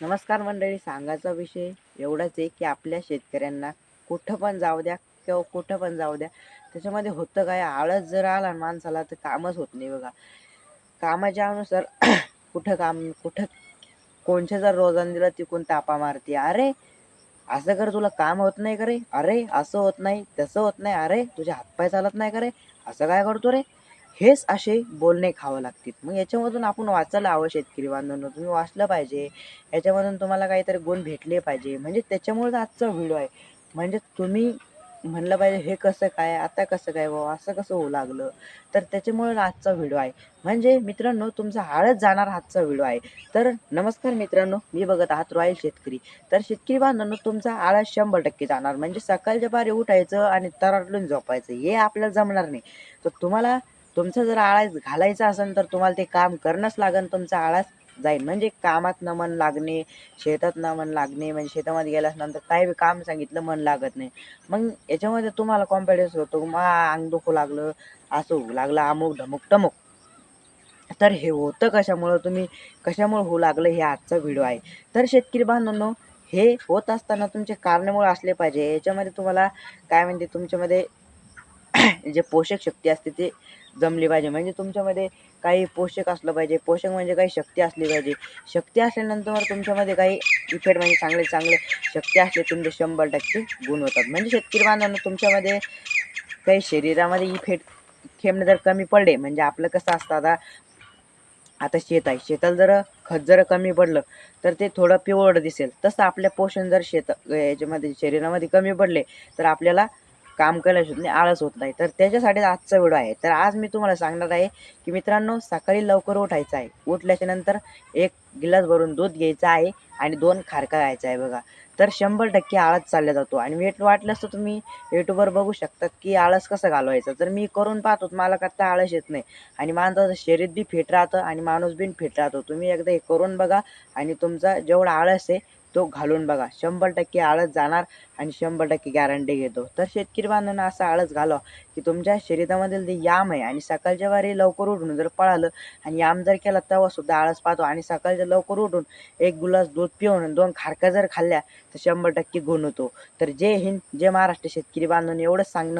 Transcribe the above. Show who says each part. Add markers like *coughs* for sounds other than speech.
Speaker 1: नमस्कार मंडळी सांगायचा विषय एवढाच आहे की आपल्या शेतकऱ्यांना कुठं पण जाऊ द्या किंवा कुठं पण जाऊ द्या त्याच्यामध्ये होतं काय? आळस जर आला माणसाला तर कामच होत नाही बघा. कामाच्या अनुसार *clears throat* कुठं काम कुठं कोणच्या जर रोजान दिलं तिकून तापा मारते. अरे असं कर तुला काम होत नाही का रे? अरे असं होत नाही तसं होत नाही. अरे तुझे हातपाय चालत नाही का रे? असं काय करतो रे? हेच असे बोलणे खावं लागतील. मग याच्यामधून आपण वाचायला हवं शेतकरी बांधवांनो. तुम्ही वाचलं पाहिजे. याच्यामधून तुम्हाला काहीतरी गुण भेटले पाहिजे. म्हणजे त्याच्यामुळेच आजचा व्हिडिओ आहे. म्हणजे तुम्ही म्हणलं पाहिजे हे कसं काय? आता कसं काय बाबा असं कसं होऊ लागलं? तर त्याच्यामुळे आजचा व्हिडिओ आहे. म्हणजे मित्रांनो तुमचा हळद जाणार आजचा व्हिडिओ आहे. तर नमस्कार मित्रांनो. मी बघत आहात रॉयल शेतकरी. तर शेतकरी बांधवांनो तुमचा आळस शंभर टक्के जाणार. म्हणजे सकाळच्या पारी उठायचं आणि तराटून झोपायचं. हे आपल्याला जमणार नाही. तर तुम्हाला तुमचं जर आळस घालायचं असेल तर तुम्हाला ते काम करणंच लागेल तुमचा आळस. जाईल म्हणजे कामात न मन लागणे शेतात न मन लागणे म्हणजे शेतामध्ये गेल्यानंतर काही बी काम सांगितलं मन लागत नाही. मग याच्यामध्ये तुम्हाला कॉन्फिडन्स होतो मा अंग दुखू लागलं असं होऊ लागलं अमुक ढमुक टमुक तर हे होतं कशामुळं? तुम्ही कशामुळे होऊ लागलं? हे आजचा व्हिडिओ आहे. तर शेतकरी बांधवांनो हे होत असताना तुमचे कारणामुळे असले पाहिजे. याच्यामध्ये तुम्हाला काय म्हणते? तुमच्यामध्ये *coughs* जे पोषक शक्ती असते ते जमली पाहिजे. म्हणजे तुमच्यामध्ये काही पोषक असलं पाहिजे. पोषक म्हणजे काही शक्ती असली पाहिजे. शक्ती असल्यानंतर तुमच्यामध्ये काही इफेक्ट म्हणजे चांगले चांगले शक्ती असले तुमचे शंभर टक्के गुण होतात. म्हणजे शेतकरी बांधवांनो तुमच्यामध्ये काही शरीरामध्ये इफेक्ट खेळणे जर कमी पडले म्हणजे आपलं कसं असतं आता आता शेत आहे. शेताला जर खत जर कमी पडलं तर ते थोडं पिवळं दिसेल. तसं आपल्या पोषण जर शेत याच्यामध्ये शरीरामध्ये कमी पडले तर आपल्याला काम केल्याशिवाय आळस होत नाही. तर त्याच्यासाठीच आजचा व्हिडिओ आहे. तर आज मी तुम्हाला सांगणार आहे की मित्रांनो सकाळी लवकर उठायचं आहे. उठल्याच्या नंतर एक गिलास भरून दूध घ्यायचं आहे आणि दोन खारका घ्यायचा आहे बघा. तर शंभर टक्के आळस चालला जातो. आणि वेट वाटल्यास तर तुम्ही यूट्यूबवर बघू शकतात की आळस कसं घालवायचं. तर मी करून पाहतो मला करता आळस येत नाही. आणि माणसाचं शरीर बी फिट राहतं आणि माणूस बी फिट राहतो. तुम्ही एकदा हे करून बघा आणि तुमचा जेवढा आळस आहे तो घालून बघा. शंभर टक्के आळस जाणार आणि शंभर टक्के गॅरंटी घेतो. तर शेतकरी बांधवांना असा आळस घालवा की तुमच्या शरीरामधील जे याम आहे आणि सकाळच्या वारी लवकर उठून जर पळालं आणि याम जर केला तेव्हा सुद्धा आळस पाहतो आणि सकाळच्या लवकर उठून एक गुलास दूध पिऊन दोन खारका जर खाल्ल्या तर शंभर टक्के गुण होतो. तर जय हिंद जय महाराष्ट्र शेतकरी बांधवांनी एवढंच सांगणं